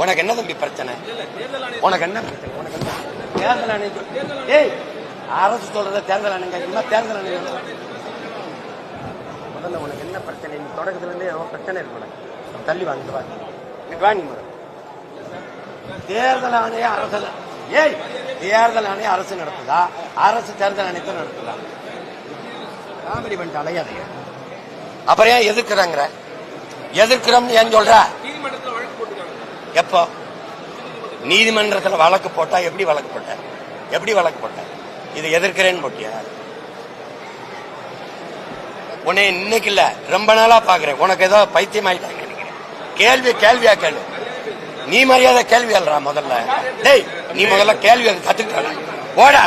உனக்கு என்ன தம்பி பிரச்சனை? உனக்கு என்ன பிரச்சனை? உனக்கு என்ன? தேர்தல் ஆணையம் ஏய் அரசு சொல்றத தேர்தல் ஆணையம் தேர்தல் ஆணையம் முதல்ல உனக்கு என்ன பிரச்சனை? நீ தொடக்கத்துல இருந்தே ஏதோ பிரச்சனை இருக்கு உனக்கு. தள்ளி வாங்க வா. இங்க வா நீ தேர்தல் ஆணையம் அரசு ஏய் தேர்தல் ஆணையம் அரசு நடத்துதா? அரசு தேர்தல் ஆணையத்தை நடத்துதா? காமெடி பண்ணிட்டு அலையாதைய அப்புறம் ஏன் எதிர்க்கிறாங்கிற? எதிர்க்கிறோம்னு ஏன் சொல்ற? எப்போ? நீதிமன்றத்துல வழக்கு போட்டா எப்படி வழக்கு போட்ட? எப்படி வழக்கு போட்ட? இதை எதிர்க்கிறேன்னு போட்டியா? உன்னை இன்னைக்கு இல்ல ரொம்ப நாளா பாக்குறேன். உனக்கு ஏதோ பைத்தியம் ஆயிட்டாங்க நினைக்கிறேன். கேள்வி கேள்வியா கேளு. நீ மரியாதை கேள்வி அல்றா முதல்ல? டேய் நீ முதல்ல கேள்வி அதை கத்துக்கிட்டா. ஓடா.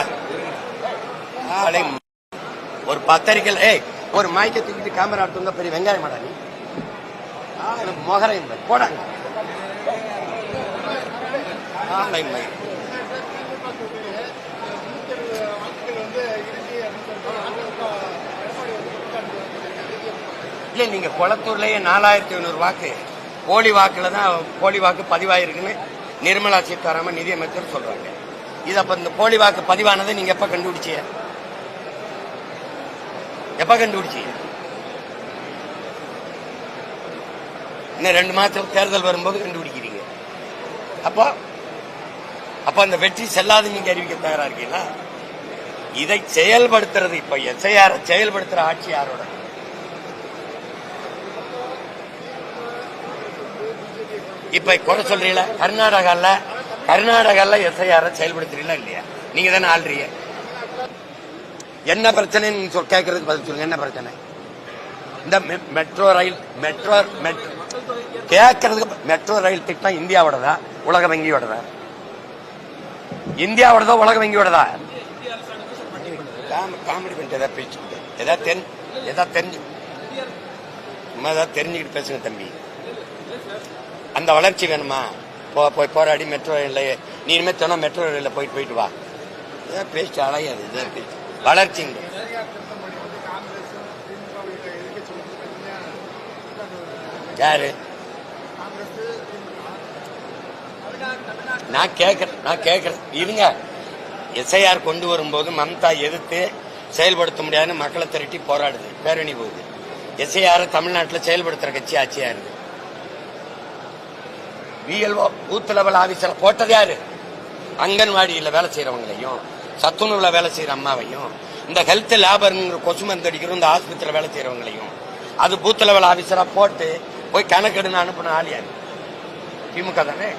ஒரு பத்திரிக்கை ஏய் ஒரு மைக்கை தூக்கிட்டு கேமரா எடுத்து வந்தா பெரிய வெங்காயம் மாடா நீ. ஆளு மொகரையும் போடாங்க ஆன்லைன் மை இல்லை நீங்க குளத்தூர்லயே நாலாயிரத்தி ஐநூறு வாக்கு போலி வாக்கில் தான் போலி வாக்கு பதிவாயிருக்குன்னு நிர்மலா சீதாராமன் நிதியமைச்சர் சொல்றாங்க. இது அப்ப இந்த போலி வாக்கு பதிவானதை நீங்க எப்ப கண்டுபிடிச்சீங்க? எப்ப கண்டுபிடிச்சிய இன்னும் ரெண்டு மாதம் தேர்தல் வரும்போது கண்டுபிடிக்கிறீங்க. அப்போ அப்ப அந்த வெற்றி செல்லாது நீங்க அறிவிக்க தயாரா இருக்கீங்களா? இதை செயல்படுத்துறது இப்ப எஸ்ஐஆர் செயல்படுத்துற ஆட்சி யாரோட? இப்ப குறை சொல்றீங்களா கர்நாடகால கர்நாடகால எஸ்ஐஆர் செயல்படுத்துறீங்களா இல்லையா? நீங்க தானே ஆள்றீங்க. என்ன பிரச்சனைன்னு நீங்க சொல் கேட்கறதுக்கு பதில் சொல்லுங்க என்ன பிரச்சனை? இந்த மெட்ரோ ரயில் மெட்ரோ மெட்ரோ கேட்கறதுக்கு மெட்ரோ ரயில் திட்டம் இந்தியாவோடதா? உலக வங்கியோடதா இந்தியாவோடதா உலக வங்கியோடதா காமெடி பண்ணிட்டு ஏதாவது பேசிக்கிட்டு ஏதாவது தெரிஞ்சு ஏதாவது தெரிஞ்சு சும்மா ஏதாவது தெரிஞ்சுக்கிட்டு பேசுங்க தம்பி. அந்த வளர்ச்சி வேணுமா? போ போய் போராடி மெட்ரோ ரயிலில் நீ இனிமேல் தினம் மெட்ரோ ரயிலில் போயிட்டு போயிட்டு வா. இதான் பேச்சு அலையாது இதான் பேச்சு. வளர்ச்சிங்க. யாரு? நான் கேட்கறேன் நான் கேட்கறேன் இருங்க. எஸ்ஐஆர் கொண்டு வரும்போது மம்தா எதிர்த்து செயல்படுத்த முடியாதுன்னு மக்களை திரட்டி போராடுது. பேரணி போகுது. எஸ்ஐஆர் தமிழ்நாட்டில் செயல்படுத்துற கட்சி ஆட்சியா இருக்கு விஎல்ஓ பூத் லெவல் ஆபீசர் போட்டது யாரு? அங்கன்வாடியில் வேலை செய்யறவங்களையும் சத்துணவுல வேலை செய்யற அம்மாவையும் இந்த ஹெல்த் லேபர்ங்கிற கொசு மருந்து அடிக்கிறோம் இந்த ஆஸ்பத்திரியில் வேலை செய்யறவங்களையும் அது பூத் லெவல் ஆபீசரா போட்டு போய் கணக்கெடுன்னு அனுப்பின ஆள் யாரு? திமுக தானே?